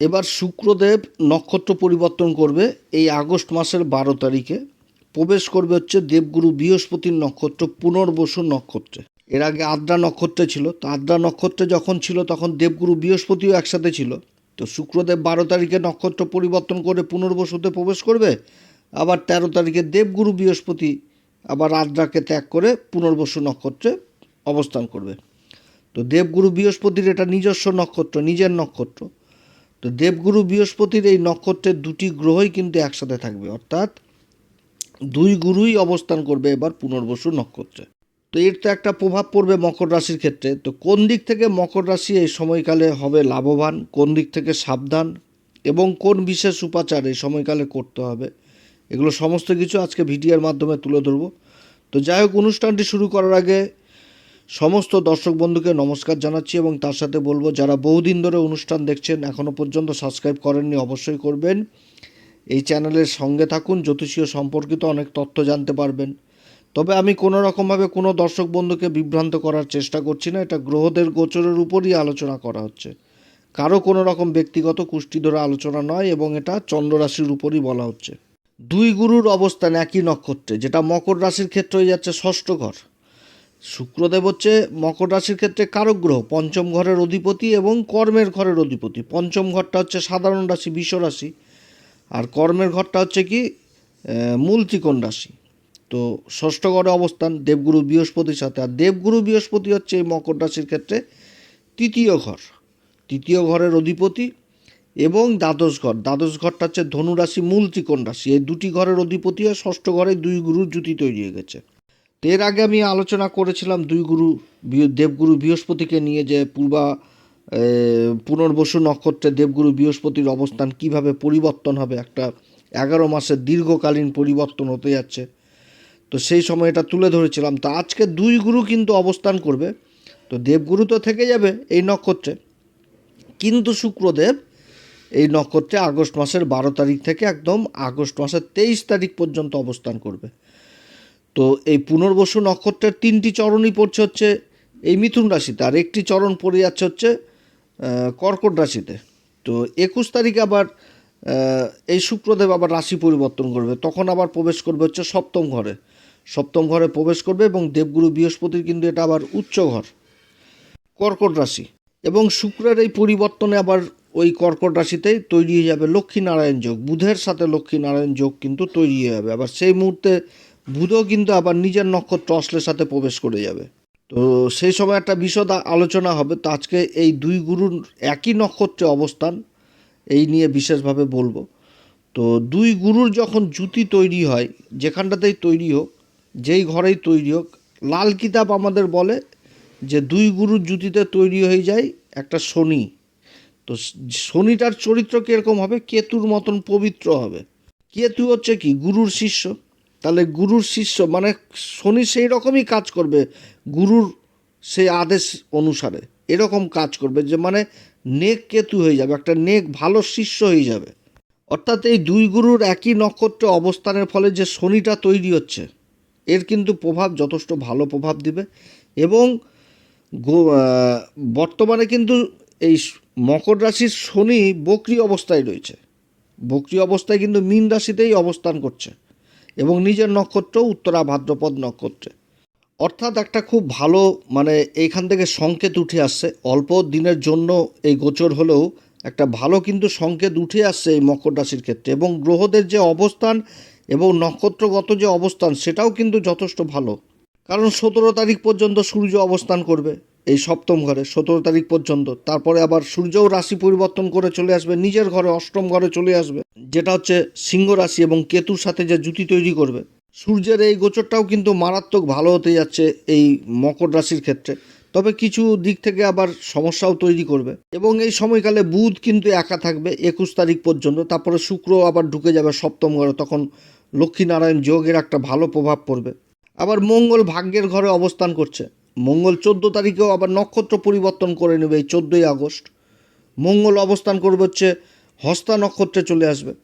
এবার শুক্রদেব নক্ষত্র পরিবর্তন করবে এই আগস্ট মাসের বারো তারিখে। প্রবেশ করবে হচ্ছে দেবগুরু বৃহস্পতির নক্ষত্র পুনর্বসু নক্ষত্রে। এর আগে আদ্রা নক্ষত্রে ছিল। তো আদ্রা নক্ষত্রে যখন ছিল, তখন দেবগুরু বৃহস্পতিও একসাথে ছিল। তো শুক্রদেব বারো তারিখে নক্ষত্র পরিবর্তন করে পুনর্বসুতে প্রবেশ করবে। আবার তেরো তারিখে দেবগুরু বৃহস্পতি আবার আদ্রাকে ত্যাগ করে পুনর্বসু নক্ষত্রে অবস্থান করবে। তো দেবগুরু বৃহস্পতির এটা নিজস্ব নক্ষত্র, নিজের নক্ষত্র। তো দেবগুরু বৃহস্পতির এই নক্ষত্রের দুটি গ্রহই কিন্তু একসাথে থাকবে, অর্থাৎ দুই গুরুই অবস্থান করবে এবার পুনর্বসু নক্ষত্রে। তো এর তো একটা প্রভাব পড়বে মকর রাশির ক্ষেত্রে। তো কোন দিক থেকে মকর রাশি এই সময়কালে হবে লাভবান, কোন দিক থেকে সাবধান এবং কোন বিশেষ উপাচার এই সময়কালে করতে হবে, এগুলো সমস্ত কিছু আজকে ভিডিওর মাধ্যমে তুলে ধরবো। তো যাই হোক, অনুষ্ঠানটি শুরু করার আগে সমস্ত দর্শক বন্ধুকে নমস্কার জানাচ্ছি এবং তার সাথে বলব, যারা বহুদিন ধরে অনুষ্ঠান দেখছেন এখনও পর্যন্ত সাবস্ক্রাইব করেননি, অবশ্যই করবেন। এই চ্যানেলের সঙ্গে থাকুন, জ্যোতিষীয় সম্পর্কিত অনেক তথ্য জানতে পারবেন। তবে আমি কোনো রকমভাবে কোনো দর্শক বন্ধুকে বিভ্রান্ত করার চেষ্টা করছি না, এটা গ্রহদের গোচরের উপরই আলোচনা করা হচ্ছে। কারও কোনো রকম ব্যক্তিগত কুষ্টি ধরে আলোচনা নয় এবং এটা চন্দ্ররাশির উপরই বলা হচ্ছে। দুই গুরুর অবস্থান একই নক্ষত্রে, যেটা মকর রাশির ক্ষেত্রে হয়ে যাচ্ছে ষষ্ঠ ঘর। শুক্রদেব হচ্ছে মকর রাশির ক্ষেত্রে কারক গ্রহ, পঞ্চম ঘরের অধিপতি এবং কর্মের ঘরের অধিপতি। পঞ্চম ঘরটা হচ্ছে সাধারণ রাশি, বিশ্ব রাশি। আর কর্মের ঘরটা হচ্ছে কি মূল ত্রিকোণ রাশি। তো ষষ্ঠ ঘরে অবস্থান, দেবগুরু বৃহস্পতির সাথে। আর দেবগুরু বৃহস্পতি হচ্ছে এই মকর রাশির ক্ষেত্রে তৃতীয় ঘর। তৃতীয় ঘরের অধিপতি এবং দ্বাদশ ঘর। দ্বাদশ ঘরটা হচ্ছে ধনুরাশি মূল ত্রিকোণ রাশি। এই দুটি ঘরের অধিপতি হয় ষষ্ঠ ঘরে দুই গুরুর জুতি তৈরি হয়ে গেছে। এর আগে আমি আলোচনা করেছিলাম দুই গুরু দেবগুরু বৃহস্পতিকে নিয়ে যে পূর্বা পুনর্বসু নক্ষত্রে দেবগুরু বৃহস্পতির অবস্থান কীভাবে পরিবর্তন হবে, একটা এগারো মাসের দীর্ঘকালীন পরিবর্তন হতে যাচ্ছে। তো সেই সময় এটা তুলে ধরেছিলাম। তো আজকে দুই গুরু কিন্তু অবস্থান করবে। তো দেবগুরু তো থেকে যাবে এই নক্ষত্রে। কিন্তু শুক্রদেব এই নক্ষত্রে আগস্ট মাসের বারো তারিখ থেকে একদম আগস্ট মাসের তেইশ তারিখ পর্যন্ত অবস্থান করবে। তো এই পুনর্বসু নক্ষত্রের তিনটি চরণই পড়ছে হচ্ছে এই মিথুন রাশিতে, আর একটি চরণ পড়ে যাচ্ছে হচ্ছে কর্কট রাশিতে। তো একুশ তারিখে আবার এই শুক্রদেব আবার রাশি পরিবর্তন করবে, তখন আবার প্রবেশ করবে হচ্ছে সপ্তম ঘরে। সপ্তম ঘরে প্রবেশ করবে এবং দেবগুরু বৃহস্পতির কিন্তু এটা আবার উচ্চ ঘর, কর্কট রাশি। এবং শুক্রের এই পরিবর্তনে আবার ওই কর্কট রাশিতেই তৈরি হয়ে যাবে লক্ষ্মীনারায়ণ যোগ, বুধের সাথে লক্ষ্মীনারায়ণ যোগ কিন্তু তৈরি হয়ে যাবে। আবার সেই মুহূর্তে বুধও কিন্তু আবার নিজের নক্ষত্র অশ্লের সাথে প্রবেশ করে যাবে। তো সেই সময় একটা বিশদ আলোচনা হবে। তো আজকে এই দুই গুরুর একই নক্ষত্রে অবস্থান, এই নিয়ে বিশেষভাবে বলব। তো দুই গুরুর যখন জুতি তৈরি হয়, যেখানটাতেই তৈরি হোক, যেই ঘরেই তৈরি হোক, লাল কিতাব আমাদের বলে যে দুই গুরুর জুতিতে তৈরি হয়ে যায় একটা শনি। তো শনিটার চরিত্র কীরকম হবে? কেতুর মতন পবিত্র হবে। কেতু হচ্ছে কি? গুরুর শিষ্য। তাহলে গুরুর শিষ্য মানে শনি সেই রকমই কাজ করবে, গুরুর সেই আদেশ অনুসারে এরকম কাজ করবে যে মানে নেক কেতু হয়ে যাবে, একটা নেক ভালো শিষ্য হয়ে যাবে। অর্থাৎ এই দুই গুরুর একই নক্ষত্রে অবস্থানের ফলে যে শনিটা তৈরি হচ্ছে, এর কিন্তু প্রভাব যথেষ্ট ভালো প্রভাব দিবে এবং বর্তমানে কিন্তু এই মকর রাশির শনি বক্রি অবস্থায় রয়েছে। বক্রি অবস্থায় কিন্তু মীন রাশিতেই অবস্থান করছে। এবং নিজের নক্ষত্র উত্তরা ভাদ্রপদ নক্ষত্রে। অর্থাৎ একটা খুব ভালো মানে এইখান থেকে সংকেত উঠে আসছে। অল্প দিনের জন্য এই গোচর হলেও একটা ভালো কিন্তু সংকেত উঠে আসছে এই মকর রাশির ক্ষেত্রে। এবং গ্রহদের যে অবস্থান এবং নক্ষত্রগত যে অবস্থান, সেটাও কিন্তু যথেষ্ট ভালো। কারণ সতেরো তারিখ পর্যন্ত সূর্য অবস্থান করবে। এই সপ্তম ঘরে, সতেরো তারিখ পর্যন্ত। তারপরে আবার সূর্যও রাশি পরিবর্তন করে চলে আসবে, নিজের ঘরে, অষ্টম ঘরে চলে আসবে। যেটা হচ্ছে সিংহ রাশি এবং কেতুর সাথে যে জুতি তৈরি করবে। সূর্যের এই গোচরটাও কিন্তু মারাত্মক ভালো হতে যাচ্ছে এই মকর রাশির ক্ষেত্রে। তবে কিছু দিক থেকে আবার সমস্যাও তৈরি করবে। এবং এই সময়কালে বুধ কিন্তু একা থাকবে একুশ তারিখ পর্যন্ত। তারপরে শুক্র আবার ঢুকে যাবে সপ্তম ঘরে, তখন লক্ষ্মীনারায়ণ যোগের একটা ভালো প্রভাব পড়বে। আবার মঙ্গল ভাগ্যের ঘরে অবস্থান করছে। মঙ্গল চোদ্দ তারিখেও আবার নক্ষত্র পরিবর্তন করে নেবে এই চোদ্দোই আগস্ট। মঙ্গল অবস্থান করবে হচ্ছে হস্তা নক্ষত্রে চলে আসবে।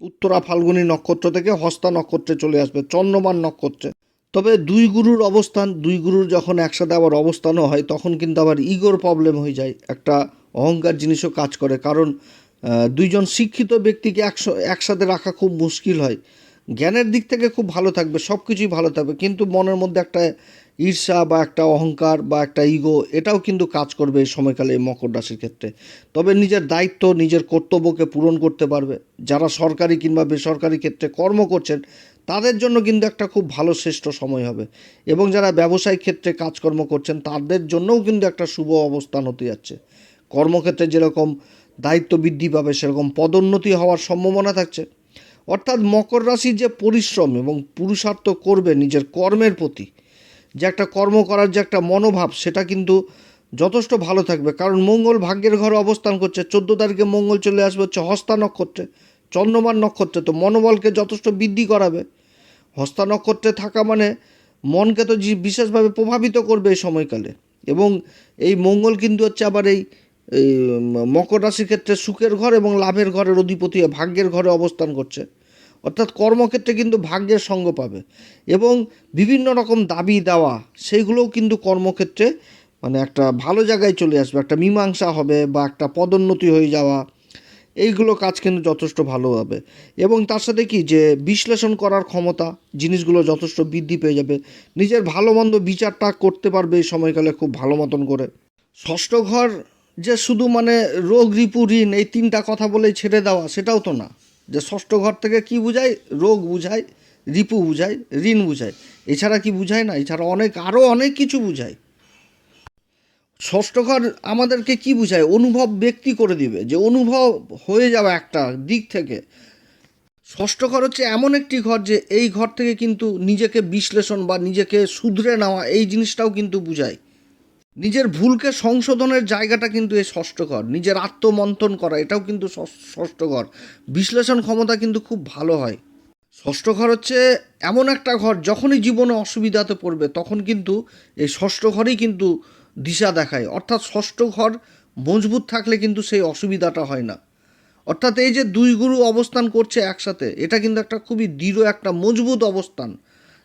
উত্তরা ফাল্গুনী নক্ষত্র থেকে হস্তা নক্ষত্রে চলে আসবে, চন্দ্রমান নক্ষত্রে। তবে দুই গুরুর অবস্থান, দুই গুরুর যখন একসাথে আবার অবস্থানও হয়, তখন কিন্তু আবার ইগোর প্রবলেম হয়ে যায়। একটা অহংকার জিনিসও কাজ করে, কারণ দুইজন শিক্ষিত ব্যক্তিকে একস- একসাথে রাখা খুব মুশকিল হয়। জ্ঞানের দিক থেকে খুব ভালো থাকবে সব কিছুই ভালো থাকবে, কিন্তু মনের মধ্যে একটা ঈর্ষা বা একটা অহংকার বা একটা ইগো এটাও কিন্তু কাজ করবে এই সময়কালে এই মকর রাশির ক্ষেত্রে। তবে নিজের দায়িত্ব, নিজের কর্তব্যকে পূরণ করতে পারবে। যারা সরকারি কিংবা বেসরকারি ক্ষেত্রে কর্ম করছেন, তাদের জন্য কিন্তু একটা খুব ভালো শ্রেষ্ঠ সময় হবে। এবং যারা ব্যবসায়িক ক্ষেত্রে কাজকর্ম করছেন, তাদের জন্যও কিন্তু একটা শুভ অবস্থান হতে যাচ্ছে। কর্মক্ষেত্রে যেরকম দায়িত্ব বৃদ্ধি পাবে, সেরকম পদোন্নতি হওয়ার সম্ভাবনা থাকছে। অর্থাৎ মকর রাশির যে পরিশ্রম এবং পুরুষার্থ করবে নিজের কর্মের প্রতি যে একটা কর্ম করার যে একটা মনোভাব, সেটা কিন্তু যথেষ্ট ভালো থাকবে। কারণ মঙ্গল ভাগ্যের ঘরে অবস্থান করছে। চোদ্দ তারিখে মঙ্গল চলে আসবে হচ্ছে হস্তা নক্ষত্রে, চন্দ্রমান নক্ষত্রে। তো মনোবলকে যথেষ্ট বৃদ্ধি করাবে। হস্তা নক্ষত্রে থাকা মানে মনকে তো বিশেষভাবে প্রভাবিত করবে এই সময়কালে। এবং এই মঙ্গল কিন্তু হচ্ছে আবার এই মকর রাশির ক্ষেত্রে সুখের ঘর এবং লাভের ঘরের অধিপতি, ভাগ্যের ঘরে অবস্থান করছে। অর্থাৎ কর্মক্ষেত্রে কিন্তু ভাগ্যের সঙ্গ পাবে। এবং বিভিন্ন রকম দাবি দেওয়া, সেইগুলোও কিন্তু কর্মক্ষেত্রে মানে একটা ভালো জায়গায় চলে আসবে। একটা মীমাংসা হবে বা একটা পদোন্নতি হয়ে যাওয়া, এইগুলো কাজ কিন্তু যথেষ্ট ভালো হবে। এবং তার সাথে কি যে বিশ্লেষণ করার ক্ষমতা, জিনিসগুলো যথেষ্ট বৃদ্ধি পেয়ে যাবে। নিজের ভালো মন্দ বিচারটা করতে পারবে এই সময়কালে খুব ভালো মতন করে। ষষ্ঠ ঘর যে শুধু মানে রোগ, রিপু, ঋণ, এই তিনটা কথা বলেই ছেড়ে দেওয়া, সেটাও তো না। যে ষষ্ঠ ঘর থেকে কি বুঝায়? রোগ বুঝায়, রিপু বুঝায়, ঋণ বুঝায়। এছাড়া কি বুঝায় না? এছাড়া অনেক আরও অনেক কিছু বুঝায়। ষষ্ঠ ঘর আমাদেরকে কি বুঝায়? অনুভব ব্যক্তি করে দিবে। যে অনুভব হয়ে যাবে একটা দিক থেকে। ষষ্ঠ ঘর হচ্ছে এমন একটি ঘর যে এই ঘর থেকে কিন্তু নিজেকে বিশ্লেষণ বা নিজেকে শুধরে নেওয়া, এই জিনিসটাও কিন্তু বুঝায়। নিজের ভুলকে সংশোধনের জায়গাটা কিন্তু এই ষষ্ঠ ঘর নিজের আত্মমন্থন করা, এটাও কিন্তু ষষ্ঠ ঘর বিশ্লেষণ ক্ষমতা কিন্তু খুব ভালো হয়। ষষ্ঠ ঘর হচ্ছে এমন একটা ঘর, যখনই জীবনে অসুবিধাতে পড়বে, তখন কিন্তু এই ষষ্ঠ ঘরই কিন্তু দিশা দেখায়। অর্থাৎ ষষ্ঠ ঘর মজবুত থাকলে কিন্তু সেই অসুবিধাটা হয় না। অর্থাৎ এই যে দুই গুরু অবস্থান করছে একসাথে, এটা কিন্তু একটা খুবই দৃঢ়, একটা মজবুত অবস্থান।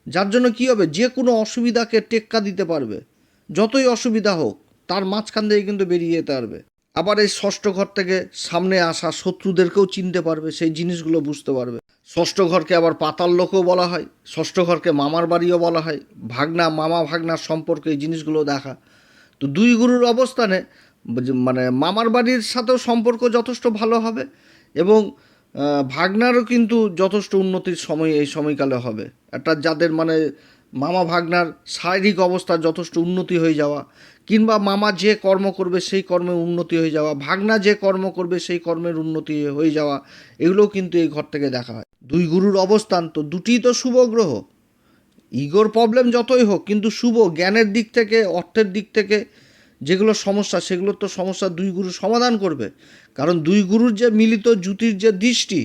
যার জন্য কী হবে? যে কোনো অসুবিধাকে টেক্কা দিতে পারবে। যতই অসুবিধা হোক, তার মাঝখান থেকে কিন্তু বেরিয়ে যেতে পারবে। আবার এই ষষ্ঠ ঘর থেকে সামনে আসা শত্রুদেরকেও চিনতে পারবে, সেই জিনিসগুলো বুঝতে পারবে। ষষ্ঠ ঘরকে আবার পাতাল লোকও বলা হয়, ষষ্ঠ ঘরকে মামার বাড়িও বলা হয়, ভাগনা, মামা ভাগনার সম্পর্কে এই জিনিসগুলো দেখা। তো দুই গুরুর অবস্থানে মানে মামার বাড়ির সাথেও সম্পর্ক যথেষ্ট ভালো হবে এবং ভাগনারও কিন্তু যথেষ্ট উন্নতির সময় এই সময়কালে হবে। একটা যাদের মানে মামা ভাগনার শারীরিক অবস্থার যথেষ্ট উন্নতি হয়ে যাওয়া, কিংবা মামা যে কর্ম করবে সেই কর্মে উন্নতি হয়ে যাওয়া, ভাগনা যে কর্ম করবে সেই কর্মের উন্নতি হয়ে যাওয়া, এগুলোও কিন্তু এই ঘর থেকে দেখা হয়। দুই গুরুর অবস্থান তো, দুটিই তো শুভ গ্রহ। ইগোর প্রবলেম যতই হোক, কিন্তু শুভ জ্ঞানের দিক থেকে, অর্থের দিক থেকে যেগুলো সমস্যা সেগুলোর তো সমস্যা দুই গুরু সমাধান করবে। কারণ দুই গুরুর যে মিলিত জ্যোতির যে দৃষ্টি,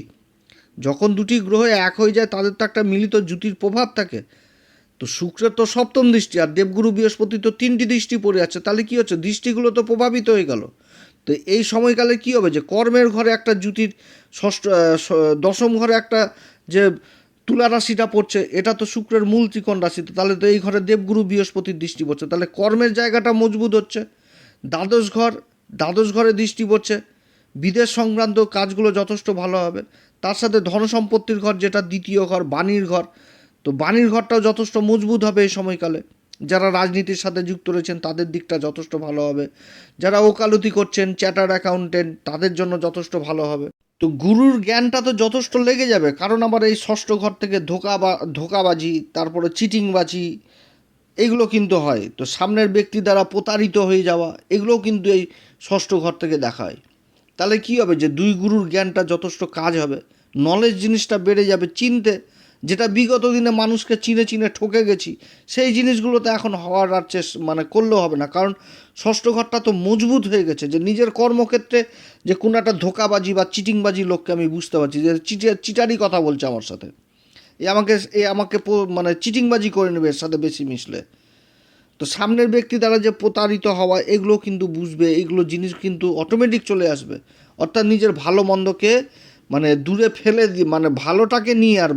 যখন দুটি গ্রহ এক হয়ে যায়, তাদের তো একটা মিলিত জ্যোতির প্রভাব থাকে। তো শুক্রের তো সপ্তম দৃষ্টি আর দেবগুরু বৃহস্পতি তো তিনটি দৃষ্টি পড়ে আছে, তাহলে কী হচ্ছে? দৃষ্টিগুলো তো প্রভাবিত হয়ে গেল। তো এই সময়কালে কি হবে যে কর্মের ঘরে একটা জ্যোতির ষষ্ঠ দশম ঘরে একটা যে তুলা রাশিটা পড়ছে, এটা তো শুক্রের মূল ত্রিকোণ রাশি, তো তাহলে তো এই ঘরে দেবগুরু বৃহস্পতির দৃষ্টি পড়ছে। তাহলে কর্মের জায়গাটা মজবুত হচ্ছে, দ্বাদশ ঘর, দ্বাদশ ঘরে দৃষ্টি পড়ছে, বিদেশ সংক্রান্ত কাজগুলো যথেষ্ট ভালো হবে, তার সাথে ধন সম্পত্তির ঘর যেটা দ্বিতীয় ঘর, বাণীর ঘর তো বাণীর ঘরটাও যথেষ্ট মজবুত হবে এই সময়কালে। যারা রাজনীতির সাথে যুক্ত রয়েছেন, তাদের দিকটা যথেষ্ট ভালো হবে। যারা ওকালতি করছেন চ্যাটার্ড অ্যাকাউন্টেন্ট, তাদের জন্য যথেষ্ট ভালো হবে। তো গুরুর জ্ঞানটা তো যথেষ্ট লেগে যাবে। কারণ আবার এই ষষ্ঠ ঘর থেকে ধোকা বা, ধোকাবাজি, তারপরে চিটিংবাজি, এগুলো কিন্তু হয়। তো সামনের ব্যক্তি দ্বারা প্রতারিত হয়ে যাওয়া, এগুলোও কিন্তু এই ষষ্ঠ ঘর থেকে দেখা হয় তাহলে কী হবে যে দুই গুরুর জ্ঞানটা যথেষ্ট কাজ হবে। নলেজ জিনিসটা বেড়ে যাবে চিনতে। যেটা বিগত দিনে মানুষকে চিনে চিনে ঠকে গেছি, সেই জিনিসগুলোতে এখন হওয়ার আর চেস মানে করলেও হবে না। কারণ ষষ্ঠ ঘরটা তো মজবুত হয়ে গেছে যে নিজের কর্মক্ষেত্রে যে কোনো একটা ধোকাবাজি বা চিটিংবাজি লোককে আমি বুঝতে পারছি যে চিটে, চিটারি কথা বলছে আমার সাথে। এ আমাকে এ আমাকে মানে চিটিংবাজি করে নেবে, এর সাথে বেশি মিশলে। তো সামনের ব্যক্তি দ্বারা যে প্রতারিত হওয়া, এগুলো কিন্তু বুঝবে, এগুলো জিনিস কিন্তু অটোমেটিক চলে আসবে। অর্থাৎ নিজের ভালো মন্দকে মানে দূরে ফেলে দিয়ে মানে ভালোটাকে নিয়ে আর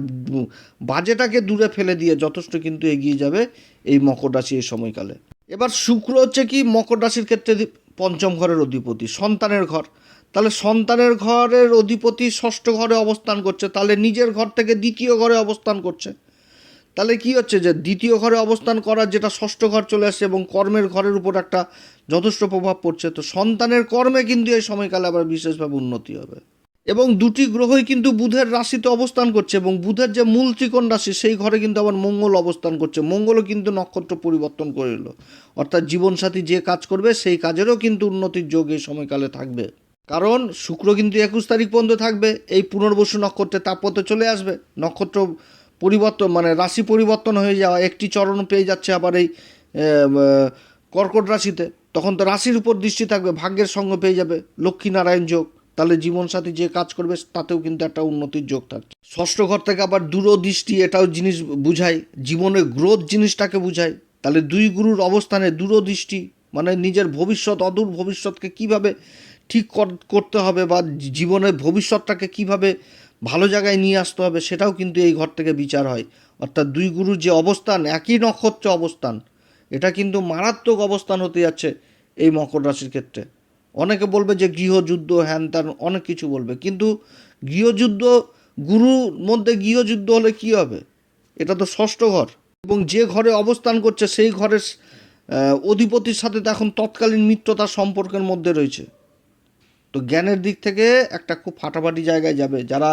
বাজেটাকে দূরে ফেলে দিয়ে যথেষ্ট কিন্তু এগিয়ে যাবে এই মকর রাশি এই সময়কালে। এবার শুক্র হচ্ছে কি, মকর রাশির ক্ষেত্রে পঞ্চম ঘরের অধিপতি, সন্তানের ঘর। তাহলে সন্তানের ঘরের অধিপতি ষষ্ঠ ঘরে অবস্থান করছে, তাহলে নিজের ঘর থেকে দ্বিতীয় ঘরে অবস্থান করছে। তাহলে কি হচ্ছে যে, দ্বিতীয় ঘরে অবস্থান করার যেটা ষষ্ঠ ঘর চলে আসছে এবং কর্মের ঘরের উপর একটা যথেষ্ট প্রভাব পড়ছে, তো সন্তানের কর্মে কিন্তু এই সময়কালে আবার বিশেষভাবে উন্নতি হবে। এবং দুটি গ্রহই কিন্তু বুধের রাশিতে অবস্থান করছে এবং বুধের যে মূল ত্রিকোণ রাশি, সেই ঘরে কিন্তু আবার মঙ্গল অবস্থান করছে। মঙ্গলও কিন্তু নক্ষত্র পরিবর্তন করে এলো। অর্থাৎ জীবনসাথী যে কাজ করবে, সেই কাজেরও কিন্তু উন্নতির যোগ এই সময়কালে থাকবে। কারণ শুক্র কিন্তু একুশ তারিখ পর্যন্ত থাকবে। এই পুনর্বসু নক্ষত্রের তাপত্য চলে আসবে। নক্ষত্র পরিবর্তন মানে রাশি পরিবর্তন হয়ে যাওয়া, একটি চরণ পেয়ে যাচ্ছে আবার এই কর্কট রাশিতে। তখন তো রাশির উপর দৃষ্টি থাকবে, ভাগ্যের সঙ্গ পেয়ে যাবে। লক্ষ্মীনারায়ণ যোগ। তাহলে জীবনসাথী যে কাজ করবে, তাতেও কিন্তু একটা উন্নতির যোগ থাকছে। ষষ্ঠ ঘর থেকে আবার দূরদৃষ্টি, এটাও জিনিস বুঝায়। জীবনের গ্রোথ জিনিসটাকে বুঝায়। তাহলে দুই গুরুর অবস্থানে দূরদৃষ্টি মানে নিজের ভবিষ্যৎ, অদূর ভবিষ্যৎকে কীভাবে ঠিক কর- করতে হবে বা জীবনের ভবিষ্যৎটাকে কীভাবে ভালো জায়গায় নিয়ে আসতে হবে, সেটাও কিন্তু এই ঘর থেকে বিচার হয়। অর্থাৎ দুই গুরুর যে অবস্থান, একই নক্ষত্র অবস্থান, এটা কিন্তু মারাত্মক অবস্থান হতে যাচ্ছে এই মকর রাশির ক্ষেত্রে। অনেকে বলবে যে গৃহযুদ্ধ, হ্যান ত্যান, অনেক কিছু বলবে। কিন্তু গৃহযুদ্ধ, গুরুর মধ্যে গৃহযুদ্ধ হলে কি হবে? এটা তো ষষ্ঠ ঘর। এবং যে ঘরে অবস্থান করছে, সেই ঘরের অধিপতির সাথে তো এখন তৎকালীন মিত্রতার সম্পর্কের মধ্যে রয়েছে। তো জ্ঞানের দিক থেকে একটা খুব ফাটাফাটি জায়গায় যাবে। যারা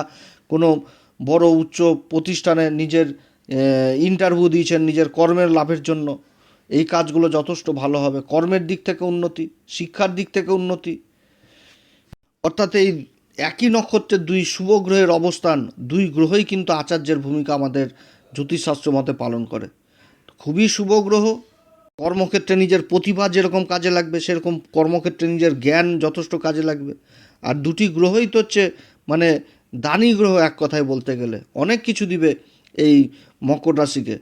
কোনো বড় উচ্চ প্রতিষ্ঠানে নিজের ইন্টারভিউ দিয়েছেন, নিজের কর্মের লাভের জন্য এই কাজগুলো যথেষ্ট ভালো হবে। কর্মের দিক থেকে উন্নতি, শিক্ষার দিক থেকে উন্নতি। অর্থাৎ এই একই নক্ষত্রের দুই শুভ গ্রহের অবস্থান, দুই গ্রহই কিন্তু আচার্যের ভূমিকা আমাদের জ্যোতিষশাস্ত্র মতে পালন করে। খুবই শুভ গ্রহ, কর্মক্ষেত্রে নিজের প্রতিভা যেরকম কাজে লাগবে, সেরকম কর্মক্ষেত্রে নিজের জ্ঞান যথেষ্ট কাজে লাগবে। আর দুটি গ্রহই তো হচ্ছে মানে দানী গ্রহ এক কথায় বলতে গেলে। অনেক কিছু দিবে এই মকর রাশিকে।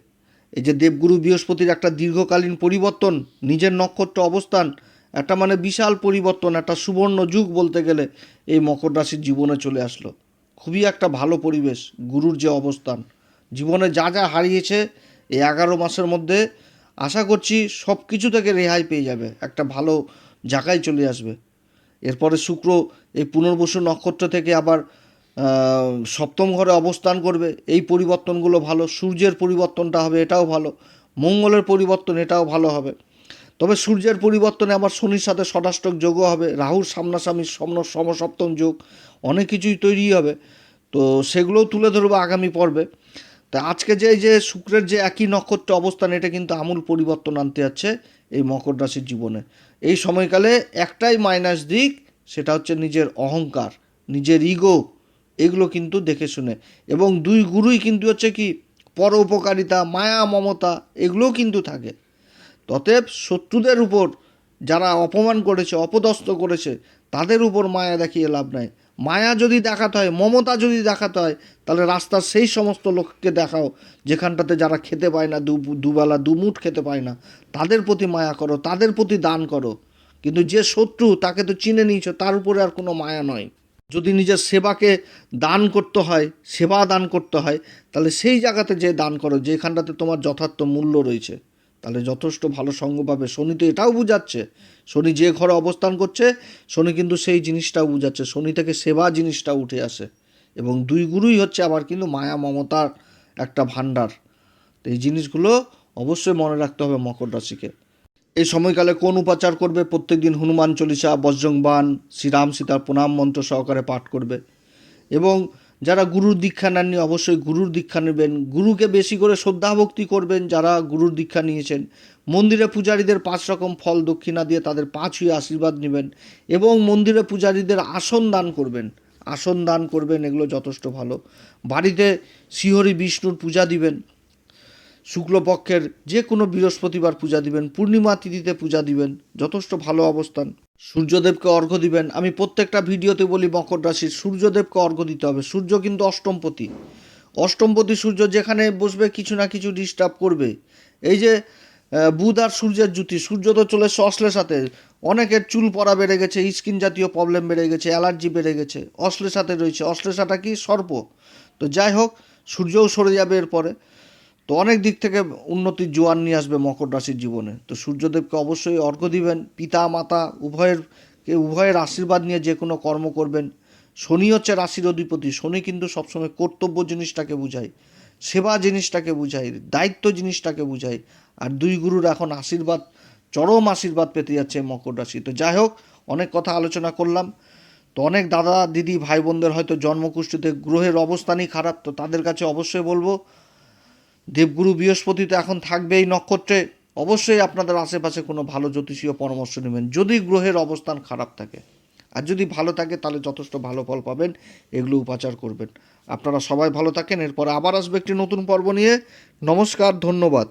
এই যে দেবগুরু বৃহস্পতির একটা দীর্ঘকালীন পরিবর্তন, নিজের নক্ষত্র অবস্থান, একটা মানে বিশাল পরিবর্তন, একটা সুবর্ণ যুগ বলতে গেলে এই মকর রাশির জীবনে চলে আসলো। খুবই একটা ভালো পরিবেশ, গুরুর যে অবস্থান। জীবনে যা যা হারিয়েছে এই এগারো মাসের মধ্যে আশা করছি সব কিছু থেকে রেহাই পেয়ে যাবে, একটা ভালো জায়গায় চলে আসবে। এরপরে শুক্র এই পুনর্বসু নক্ষত্র থেকে আবার সপ্তম ঘরে অবস্থান করবে, এই পরিবর্তনগুলো ভালো, সূর্যের পরিবর্তনটা হবে, এটাও ভালো, মঙ্গলের পরিবর্তন, এটাও ভালো হবে। তবে সূর্যের পরিবর্তনে আবার শনির সাথে ষষ্ঠাষ্টক যোগও হবে, রাহুর সামনাসামনি সমন সমসপ্তম যোগ, অনেক কিছুই তৈরি হবে, তো সেগুলোও তুলে ধরবো আগামী পর্বে। তা আজকে যে যে শুক্রের যে একই নক্ষত্র অবস্থান, এটা কিন্তু আমূল পরিবর্তন আনতে যাচ্ছে এই মকর রাশির জীবনে। এই সময়কালে একটাই মাইনাস দিক, সেটা হচ্ছে নিজের অহংকার, নিজের ইগো এগুলো কিন্তু দেখে শুনে। এবং দুই গুরুই কিন্তু হচ্ছে কি পরোপকারিতা মায়া, মমতা, এগুলোও কিন্তু থাকে। ততএব শত্রুদের উপর যারা অপমান করেছে, অপদস্থ করেছে, তাদের উপর মায়া দেখিয়ে লাভ নাই। মায়া যদি দেখাতে হয়, মমতা যদি দেখাতে হয়, তাহলে রাস্তার সেই সমস্ত লোককে দেখাও, যেখানটাতে যারা খেতে পায় না, দু, দুবেলা দুমুঠ খেতে পায় না, তাদের প্রতি মায়া করো, তাদের প্রতি দান করো। কিন্তু যে শত্রু তাকে তো চিনে নিয়েছো, তার উপরে আর কোনো মায়া নয়। যদি নিজের সেবাকে দান করতে হয়, সেবা দান করতে হয়, তাহলে সেই জায়গাতে যে দান করো, যেখানটাতে তোমার যথার্থ মূল্য রয়েছে। তাহলে যথেষ্ট ভালো সঙ্গ পাবে। শনি তো এটাও বুঝাচ্ছে। শনি যে ঘরে অবস্থান করছে, শনি কিন্তু সেই জিনিসটাও বুঝাচ্ছে। শনি থেকে সেবা জিনিসটা উঠে আসে। এবং দুই গুরুই হচ্ছে আবার কিন্তু মায়া, মমতার একটা ভাণ্ডার। তো এই জিনিসগুলো অবশ্যই মনে রাখতে হবে মকর রাশিকে। এই সময়কালে কোন উপাচার করবে? প্রত্যেকদিন হনুমান চল্লিশা বজ্রংবান শ্রীরাম সীতার প্রণাম মন্ত্র সহকারে পাঠ করবে। এবং যারা গুরুর দীক্ষা নেননি, অবশ্যই গুরুর দীক্ষা নেবেন। গুরুকে বেশি করে শ্রদ্ধা ভক্তি করবেন যারা গুরুর দীক্ষা নিয়েছেন। মন্দিরে পূজারীদের পাঁচ রকম ফল দক্ষিণা দিয়ে তাদের পাঁচ হয়ে আশীর্বাদ নেবেন এবং মন্দিরে পূজারীদের আসন দান করবেন। আসন দান করবেন, এগুলো যথেষ্ট ভালো। বাড়িতে শ্রীহরি বিষ্ণুর পূজা দিবেন। শুক্লপক্ষের যে কোনো বৃহস্পতিবার পূজা দিবেন, পূর্ণিমা তিথিতে পূজা দিবেন, যথেষ্ট ভালো অবস্থান। সূর্যদেবকে অর্ঘ্য দিবেন। আমি প্রত্যেকটা ভিডিওতে বলি মকর রাশির সূর্যদেবকে অর্ঘ্য দিতে হবে। সূর্য কিন্তু অষ্টমপতি। অষ্টমপতি সূর্য যেখানে বসবে কিছু না কিছু ডিস্টার্ব করবে। এই যে বুধ আর সূর্যের জুতি সূর্য তো চলে এসছে অশ্লেষাতে। অনেকের চুল পড়া বেড়ে গেছে স্কিন জাতীয় প্রবলেম বেড়ে গেছে অ্যালার্জি বেড়ে গেছে। অশ্লেষাতে রয়েছে। অশ্লেষাটা কি সর্প? তো যাই হোক, সূর্যও সরে যাবে এরপরে। তো অনেক দিক থেকে উন্নতির জোয়ার নিয়ে আসবে মকর রাশির জীবনে। তো সূর্যদেবকে অবশ্যই অর্ঘ্য দিবেন। পিতা, মাতা, উভয়ের কে উভয়ের আশীর্বাদ নিয়ে যে কোনো কর্ম করবেন। শনি হচ্ছে রাশির অধিপতি। শনি কিন্তু সবসময় কর্তব্য জিনিসটাকে বুঝায়, সেবা জিনিসটাকে বুঝায়, দায়িত্ব জিনিসটাকে বুঝায়। আর দুই গুরুর এখন আশীর্বাদ, চরম আশীর্বাদ পেতে যাচ্ছে মকর রাশি। তো যাই হোক, অনেক কথা আলোচনা করলাম। তো অনেক দাদা, দিদি, ভাই বোনদের হয়তো জন্মকুষ্ঠিতে গ্রহের অবস্থানই খারাপ। তো তাদের কাছে অবশ্যই বলব দেবগুরু বৃহস্পতি তো এখন থাকবে এই নক্ষত্রে, অবশ্যই আপনাদের আশেপাশে কোনো ভালো জ্যোতিষীয় পরামর্শ নেবেন। যদি গ্রহের অবস্থান খারাপ থাকে, আর যদি ভালো থাকে, তাহলে যথেষ্ট ভালো ফল পাবেন, এগুলো উপাচার করবেন। আপনারা সবাই ভালো থাকেন, এরপর আবার আসবে একটি নতুন পর্ব নিয়ে। নমস্কার, ধন্যবাদ।